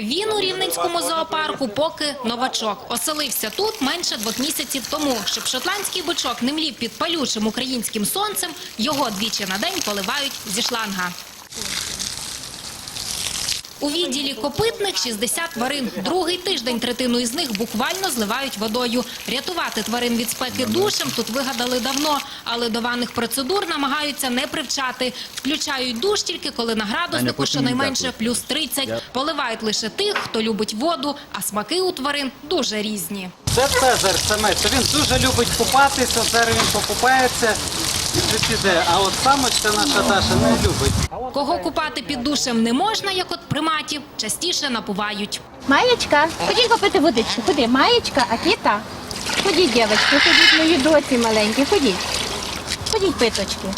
Він у Рівненському зоопарку поки новачок. Оселився тут менше двох місяців тому. Щоб шотландський бичок не млів під палючим українським сонцем, його двічі на день поливають зі шланга. У відділі копитних 60 тварин. Другий тиждень третину із них буквально зливають водою. Рятувати тварин від спеки душем тут вигадали давно, але до ванних процедур намагаються не привчати. Включають душ тільки коли на градуснику щонайменше плюс 30. Поливають лише тих, хто любить воду, а смаки у тварин дуже різні. Це Цезар самець. Він дуже любить купатися, зараз він покупається піде. А от самочка наша Даша не любить. Кого купати під душем не можна, як от приматів, частіше напувають. Маєчка, ходіть попити водичку. Ходи, маєчка, а кіта. Ходіть, дівчатки, ходіть мої доці маленькі, ходіть. Ходіть, питочки.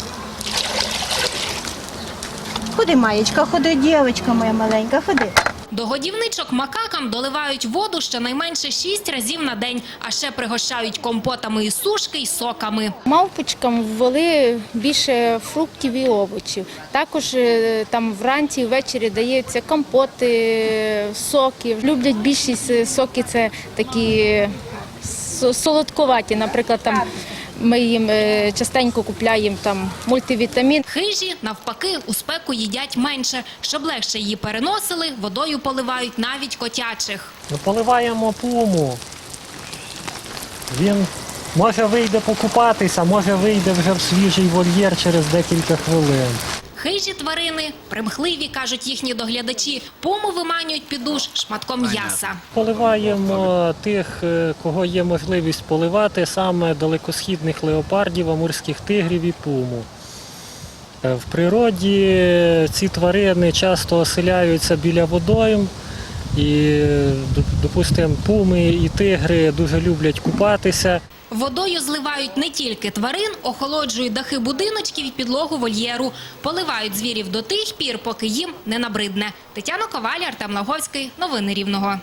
Ходи, маєчка, ходи, дівчинка моя маленька, ходи. До годівничок макакам доливають воду щонайменше 6 разів на день, а ще пригощають компотами із сушки й соками. Мавпочкам ввели більше фруктів і овочів. Також е, там вранці і ввечері даються компоти, соки. Люблять більшість е, соки це такі со- солодковаті. Наприклад, там ми їм е, частенько купляємо там мультивітамін. Хижі, навпаки, у спеку їдять менше. Щоб легше її переносили, водою поливають навіть котячих. Ми поливаємо пуму. Він може вийде покупатися, може вийде вже в свіжий вольєр через декілька хвилин. Хижі тварини, примхливі, кажуть їхні доглядачі, пуму виманюють під душ шматком м'яса. Поливаємо тих, е, кого є можливість поливати, саме далекосхідних леопардів, амурських тигрів і пуму. Е, В природі ці тварини часто оселяються біля водойм. І, е, допустимо, пуми і тигри дуже люблять купатися. Водою зливають не тільки тварин, охолоджують дахи будиночків і підлогу вольєру. Поливають звірів до тих пір, поки їм не набридне. Тетяна Коваль, Артем Лаговський. Новини Рівного.